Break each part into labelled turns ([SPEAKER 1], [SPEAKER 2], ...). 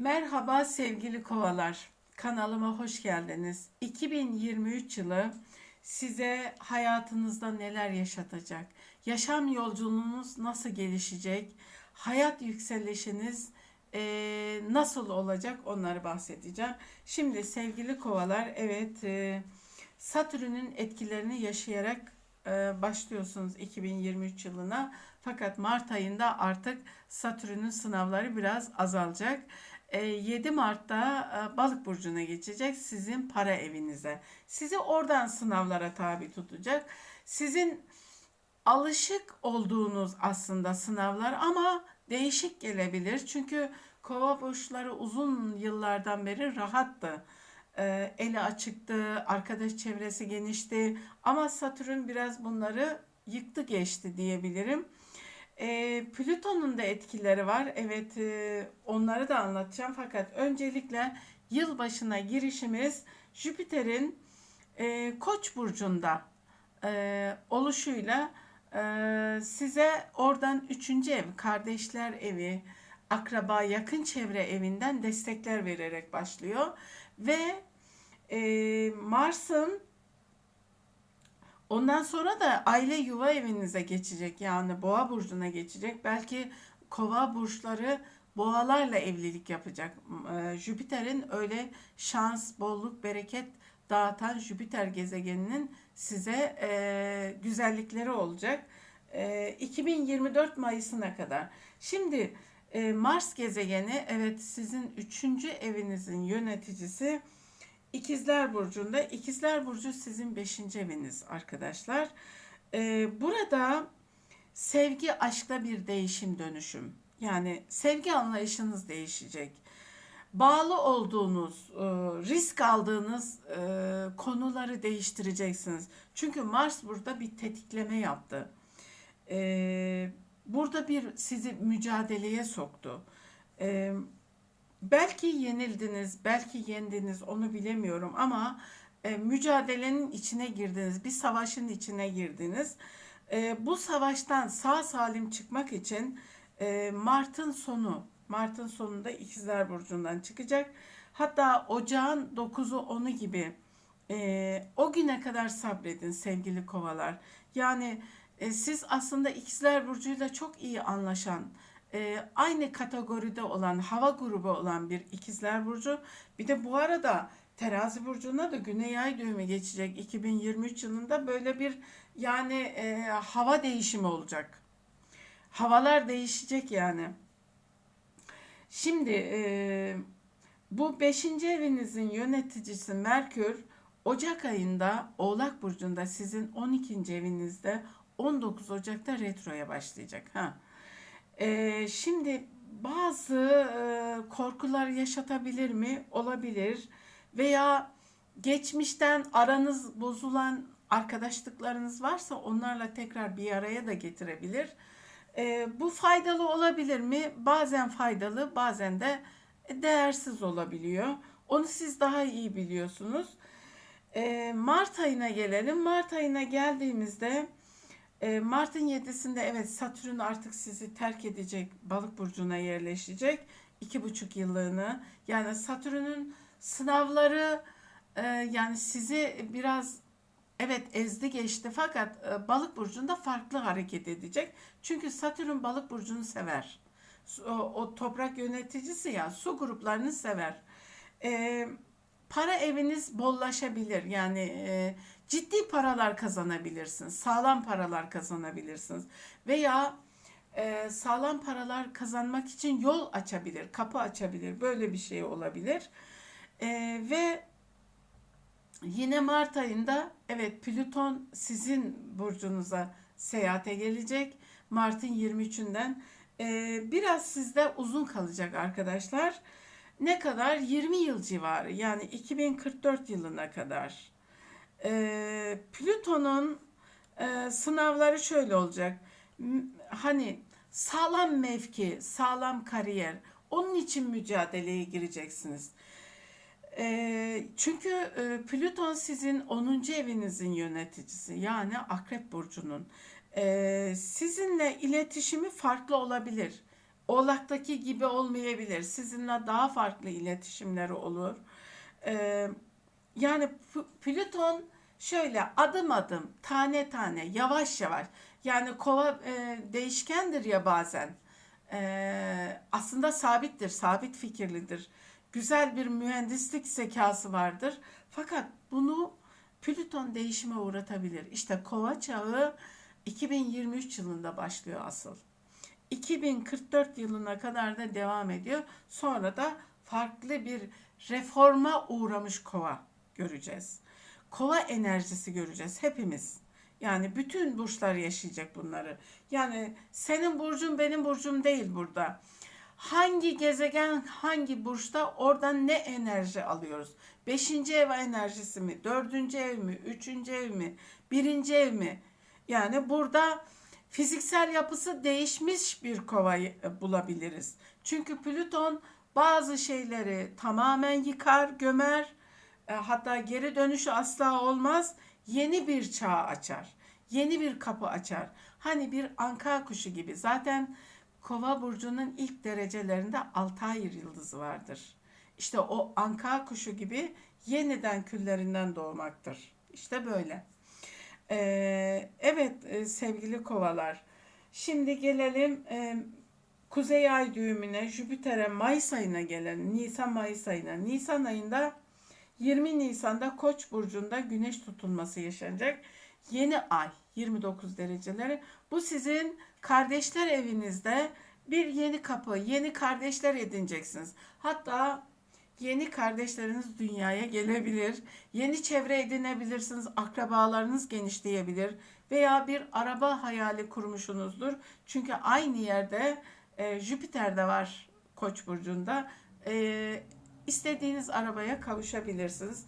[SPEAKER 1] Merhaba sevgili kovalar. Kanalıma hoş geldiniz. 2023 yılı size hayatınızda neler yaşatacak? Yaşam yolculuğunuz nasıl gelişecek? Hayat yükselişiniz eee, nasıl olacak? Onları bahsedeceğim. Şimdi sevgili kovalar, evet eee, Satürn'ün etkilerini yaşayarak e, başlıyorsunuz 2023 yılına. Fakat Mart ayında artık Satürn'ün sınavları biraz azalacak. E, 7 Mart'ta e, Balık burcuna geçecek sizin para evinize. Sizi oradan sınavlara tabi tutacak. Sizin alışık olduğunuz aslında sınavlar ama değişik gelebilir. Çünkü kova burçları uzun yıllardan beri rahattı. Ee, eli açıktı, arkadaş çevresi genişti ama Satürn biraz bunları yıktı geçti diyebilirim. Ee, Plüton'un da etkileri var. Evet, e, onları da anlatacağım. Fakat öncelikle yılbaşına girişimiz Jüpiter'in e, Koç burcunda e, oluşuyla e, size oradan üçüncü ev, kardeşler evi, akraba, yakın çevre evinden destekler vererek başlıyor ve e, Mars'ın Ondan sonra da aile yuva evinize geçecek yani boğa burcuna geçecek. Belki kova burçları boğalarla evlilik yapacak. Ee, Jüpiter'in öyle şans, bolluk, bereket dağıtan Jüpiter gezegeninin size e, güzellikleri olacak. E, 2024 Mayıs'ına kadar. Şimdi e, Mars gezegeni evet sizin üçüncü evinizin yöneticisi İkizler Burcu'nda. İkizler Burcu sizin beşinci eviniz arkadaşlar. Ee, burada sevgi aşkla bir değişim dönüşüm. Yani sevgi anlayışınız değişecek. Bağlı olduğunuz, e, risk aldığınız e, konuları değiştireceksiniz. Çünkü Mars burada bir tetikleme yaptı. Ee, burada bir sizi mücadeleye soktu. Ee, Belki yenildiniz, belki yendiniz onu bilemiyorum ama e, mücadelenin içine girdiniz, bir savaşın içine girdiniz. E, bu savaştan sağ salim çıkmak için e, Mart'ın sonu, Mart'ın sonunda İkizler Burcu'ndan çıkacak. Hatta ocağın 9'u 10'u gibi e, o güne kadar sabredin sevgili kovalar. Yani e, siz aslında İkizler Burcu'yla çok iyi anlaşan, e, aynı kategoride olan hava grubu olan bir ikizler burcu. Bir de bu arada terazi burcuna da güney ay düğümü geçecek 2023 yılında böyle bir yani e, hava değişimi olacak. Havalar değişecek yani. Şimdi e, bu beşinci evinizin yöneticisi Merkür Ocak ayında Oğlak Burcu'nda sizin 12. evinizde 19 Ocak'ta retroya başlayacak. Ha. Ee, şimdi bazı e, korkular yaşatabilir mi? Olabilir. Veya geçmişten aranız bozulan arkadaşlıklarınız varsa onlarla tekrar bir araya da getirebilir. Ee, bu faydalı olabilir mi? Bazen faydalı, bazen de değersiz olabiliyor. Onu siz daha iyi biliyorsunuz. Ee, Mart ayına gelelim. Mart ayına geldiğimizde e, Mart'ın 7'sinde evet Satürn artık sizi terk edecek, balık burcuna yerleşecek. iki buçuk yıllığını. Yani Satürn'ün sınavları e, yani sizi biraz evet ezdi geçti fakat e, balık burcunda farklı hareket edecek. Çünkü Satürn balık burcunu sever. O, o toprak yöneticisi ya su gruplarını sever. E, para eviniz bollaşabilir. Yani e, ciddi paralar kazanabilirsiniz. Sağlam paralar kazanabilirsiniz. Veya e, sağlam paralar kazanmak için yol açabilir, kapı açabilir. Böyle bir şey olabilir. E, ve yine Mart ayında evet Plüton sizin burcunuza seyahate gelecek. Mart'ın 23'ünden. E, biraz sizde uzun kalacak arkadaşlar. Ne kadar? 20 yıl civarı yani 2044 yılına kadar. E, Plüton'un e, sınavları şöyle olacak. Hani sağlam mevki, sağlam kariyer. Onun için mücadeleye gireceksiniz. E, çünkü e, Plüton sizin 10. evinizin yöneticisi. Yani Akrep Burcu'nun. E, sizinle iletişimi farklı olabilir. Oğlak'taki gibi olmayabilir. Sizinle daha farklı iletişimleri olur. Ee, yani Plüton şöyle adım adım, tane tane, yavaş yavaş. Yani kova e, değişkendir ya bazen. Ee, aslında sabittir, sabit fikirlidir. Güzel bir mühendislik zekası vardır. Fakat bunu Plüton değişime uğratabilir. İşte kova çağı 2023 yılında başlıyor asıl. 2044 yılına kadar da devam ediyor. Sonra da farklı bir reforma uğramış kova göreceğiz. Kova enerjisi göreceğiz hepimiz. Yani bütün burçlar yaşayacak bunları. Yani senin burcun benim burcum değil burada. Hangi gezegen hangi burçta oradan ne enerji alıyoruz? Beşinci ev enerjisi mi? Dördüncü ev mi? Üçüncü ev mi? Birinci ev mi? Yani burada fiziksel yapısı değişmiş bir kovayı e, bulabiliriz. Çünkü Plüton bazı şeyleri tamamen yıkar, gömer. E, Hatta geri dönüşü asla olmaz. Yeni bir çağ açar. Yeni bir kapı açar. Hani bir anka kuşu gibi. Zaten Kova burcunun ilk derecelerinde Altayır yıldızı vardır. İşte o anka kuşu gibi yeniden küllerinden doğmaktır. İşte böyle. Ee, evet e, sevgili kovalar. Şimdi gelelim e, Kuzey Ay düğümüne, Jüpiter'e Mayıs ayına gelelim. Nisan-Mayıs ayına. Nisan ayında 20 Nisan'da Koç burcunda güneş tutulması yaşanacak. Yeni ay 29 dereceleri. Bu sizin kardeşler evinizde bir yeni kapı, yeni kardeşler edineceksiniz. Hatta yeni kardeşleriniz dünyaya gelebilir. Yeni çevre edinebilirsiniz. Akrabalarınız genişleyebilir. Veya bir araba hayali kurmuşsunuzdur. Çünkü aynı yerde e, Jüpiter de var Koç burcunda. E, istediğiniz arabaya kavuşabilirsiniz.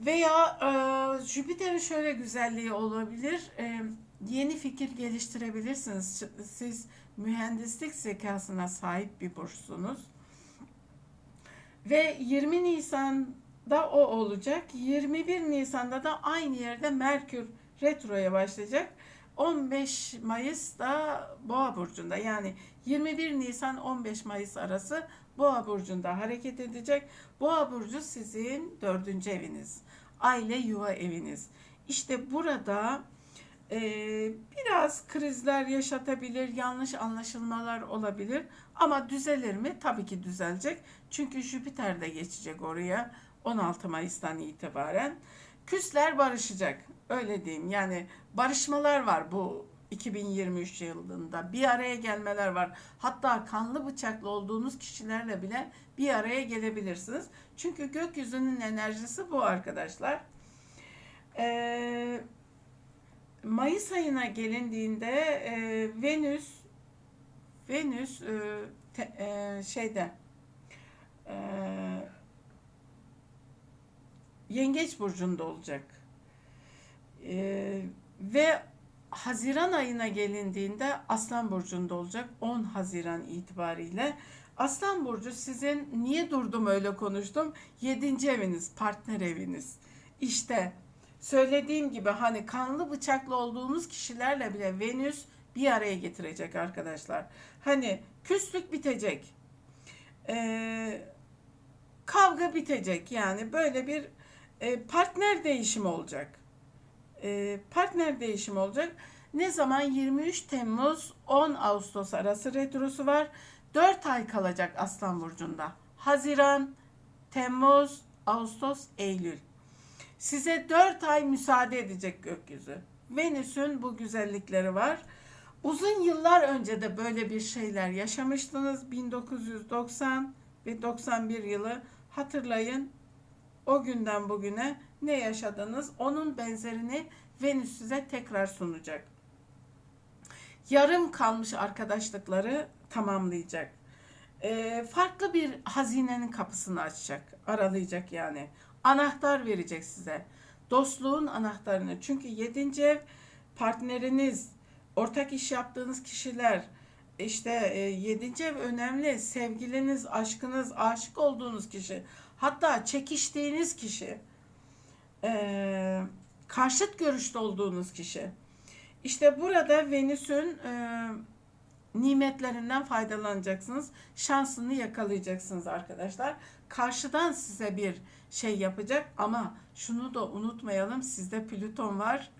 [SPEAKER 1] Veya e, Jüpiter'in şöyle güzelliği olabilir. E, yeni fikir geliştirebilirsiniz. Siz mühendislik zekasına sahip bir burçsunuz. Ve 20 Nisan'da o olacak. 21 Nisan'da da aynı yerde Merkür retroya başlayacak. 15 Mayıs'ta Boğa burcunda yani 21 Nisan 15 Mayıs arası Boğa burcunda hareket edecek. Boğa burcu sizin dördüncü eviniz. Aile yuva eviniz. İşte burada e, biraz krizler yaşatabilir, yanlış anlaşılmalar olabilir. Ama düzelir mi? Tabii ki düzelecek. Çünkü Jüpiter de geçecek oraya 16 Mayıs'tan itibaren. Küsler barışacak. Öyle diyeyim. Yani barışmalar var bu 2023 yılında. Bir araya gelmeler var. Hatta kanlı bıçaklı olduğunuz kişilerle bile bir araya gelebilirsiniz. Çünkü gökyüzünün enerjisi bu arkadaşlar. Ee, Mayıs ayına gelindiğinde e, Venüs Venüs e, te, e, şeyde e, Yengeç burcunda olacak. E, ve Haziran ayına gelindiğinde Aslan burcunda olacak 10 Haziran itibariyle. Aslan burcu sizin niye durdum öyle konuştum? 7. eviniz, partner eviniz. İşte söylediğim gibi hani kanlı bıçaklı olduğunuz kişilerle bile Venüs bir araya getirecek arkadaşlar. Hani küslük bitecek. Ee, kavga bitecek yani böyle bir e, partner değişimi olacak. E, partner değişimi olacak. Ne zaman 23 Temmuz 10 Ağustos arası retrosu var. 4 ay kalacak Aslan Burcu'nda. Haziran, Temmuz, Ağustos, Eylül. Size 4 ay müsaade edecek gökyüzü. Venüs'ün bu güzellikleri var. Uzun yıllar önce de böyle bir şeyler yaşamıştınız. 1990 ve 91 yılı hatırlayın. O günden bugüne ne yaşadınız? Onun benzerini Venüs size tekrar sunacak. Yarım kalmış arkadaşlıkları tamamlayacak. Ee, farklı bir hazinenin kapısını açacak, aralayacak yani. Anahtar verecek size. Dostluğun anahtarını. Çünkü yedinci ev partneriniz, ortak iş yaptığınız kişiler, işte e, yedinci ev önemli. Sevgiliniz, aşkınız, aşık olduğunuz kişi. Hatta çekiştiğiniz kişi. E, karşıt görüşte olduğunuz kişi. İşte burada Venüs'ün e, nimetlerinden faydalanacaksınız. Şansını yakalayacaksınız arkadaşlar. Karşıdan size bir şey yapacak ama şunu da unutmayalım sizde Plüton var.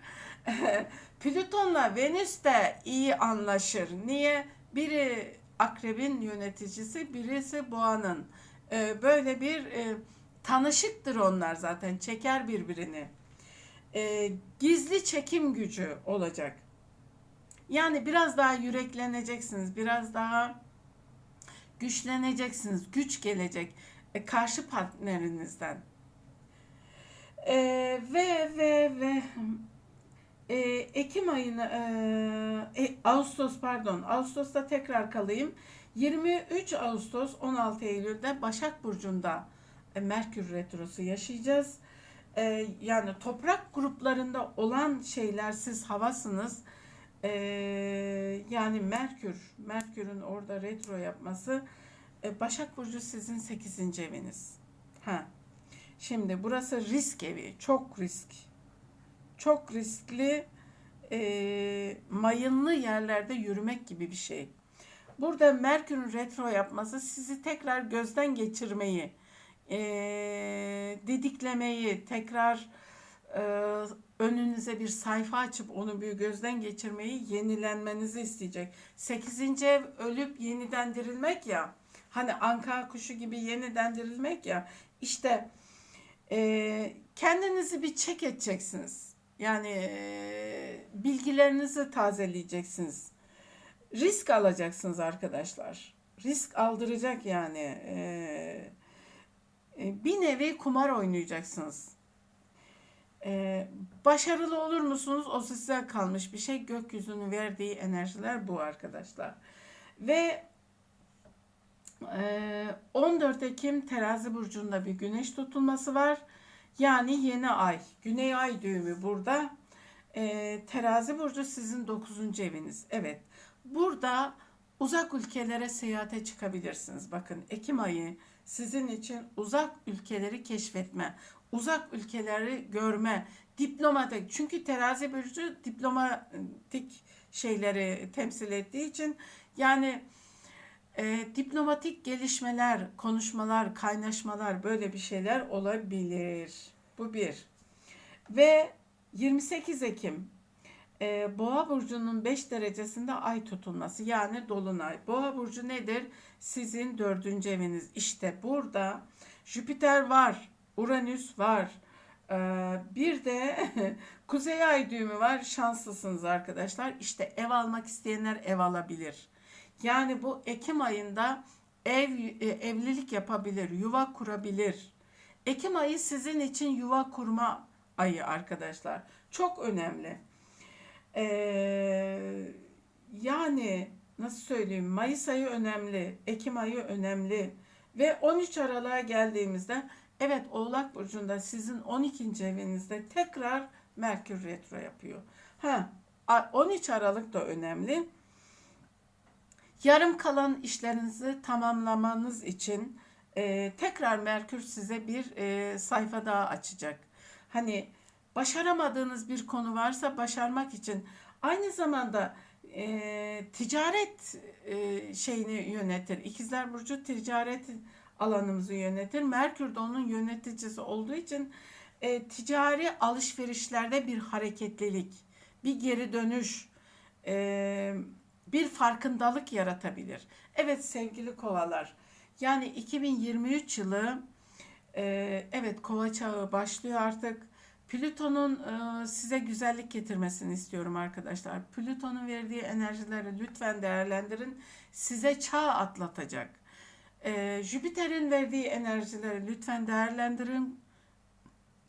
[SPEAKER 1] Plüton'la Venüs de iyi anlaşır. Niye? Biri akrebin yöneticisi, birisi boğanın. Ee, böyle bir e, tanışıktır onlar zaten. Çeker birbirini. Ee, gizli çekim gücü olacak. Yani biraz daha yürekleneceksiniz. Biraz daha güçleneceksiniz. Güç gelecek e, karşı partnerinizden. E, ve ve ve e, Ekim ayını e, e, Ağustos pardon Ağustos'ta tekrar kalayım. 23 Ağustos 16 Eylül'de Başak Burcu'nda e, Merkür Retrosu yaşayacağız. E, yani toprak gruplarında olan şeyler siz havasınız. E, yani Merkür, Merkür'ün orada retro yapması e, Başak Burcu sizin 8. eviniz. Ha. Şimdi burası risk evi. Çok risk. Çok riskli e, mayınlı yerlerde yürümek gibi bir şey. Burada Merkür'ün retro yapması sizi tekrar gözden geçirmeyi, e, didiklemeyi, tekrar e, önünüze bir sayfa açıp onu bir gözden geçirmeyi, yenilenmenizi isteyecek. Sekizinci ev ölüp yeniden dirilmek ya, hani anka kuşu gibi yeniden dirilmek ya, işte e, kendinizi bir çek edeceksiniz. Yani bilgilerinizi tazeleyeceksiniz. Risk alacaksınız arkadaşlar. Risk aldıracak yani. Bir nevi kumar oynayacaksınız. Başarılı olur musunuz? O size kalmış bir şey. Gökyüzünün verdiği enerjiler bu arkadaşlar. Ve e, 14 Ekim terazi burcunda bir güneş tutulması var. Yani yeni ay. Güney ay düğümü burada. E, terazi burcu sizin 9. eviniz. Evet. Burada uzak ülkelere seyahate çıkabilirsiniz. Bakın Ekim ayı sizin için uzak ülkeleri keşfetme, uzak ülkeleri görme, diplomatik. Çünkü terazi burcu diplomatik şeyleri temsil ettiği için yani e, diplomatik gelişmeler, konuşmalar, kaynaşmalar böyle bir şeyler olabilir. Bu bir. Ve 28 Ekim e, Boğa burcunun 5 derecesinde ay tutulması yani dolunay. Boğa burcu nedir? Sizin dördüncü eviniz. İşte burada Jüpiter var, Uranüs var. E, bir de Kuzey ay düğümü var. Şanslısınız arkadaşlar. İşte ev almak isteyenler ev alabilir. Yani bu Ekim ayında ev e, evlilik yapabilir, yuva kurabilir. Ekim ayı sizin için yuva kurma ayı arkadaşlar. Çok önemli. Ee, yani nasıl söyleyeyim Mayıs ayı önemli, Ekim ayı önemli ve 13 Aralık'a geldiğimizde evet Oğlak Burcu'nda sizin 12. evinizde tekrar Merkür Retro yapıyor. Ha 13 Aralık da önemli. Yarım kalan işlerinizi tamamlamanız için e, tekrar Merkür size bir e, sayfa daha açacak. Hani başaramadığınız bir konu varsa başarmak için aynı zamanda e, ticaret e, şeyini yönetir. İkizler Burcu ticaret alanımızı yönetir. Merkür de onun yöneticisi olduğu için e, ticari alışverişlerde bir hareketlilik, bir geri dönüş, e, bir farkındalık yaratabilir. Evet sevgili kovalar, yani 2023 yılı e, evet kova çağı başlıyor artık. Plüton'un e, size güzellik getirmesini istiyorum arkadaşlar. Plüton'un verdiği enerjileri lütfen değerlendirin. Size çağ atlatacak. E, Jüpiter'in verdiği enerjileri lütfen değerlendirin.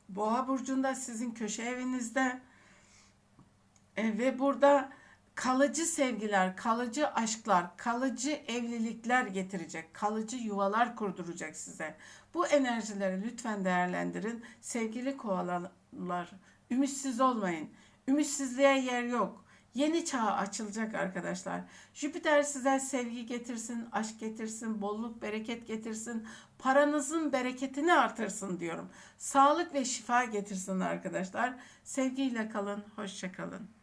[SPEAKER 1] Boğa burcunda sizin köşe evinizde e, ve burada kalıcı sevgiler, kalıcı aşklar, kalıcı evlilikler getirecek, kalıcı yuvalar kurduracak size. Bu enerjileri lütfen değerlendirin. Sevgili koalalar, ümitsiz olmayın. Ümitsizliğe yer yok. Yeni çağ açılacak arkadaşlar. Jüpiter size sevgi getirsin, aşk getirsin, bolluk, bereket getirsin. Paranızın bereketini artırsın diyorum. Sağlık ve şifa getirsin arkadaşlar. Sevgiyle kalın, hoşça kalın.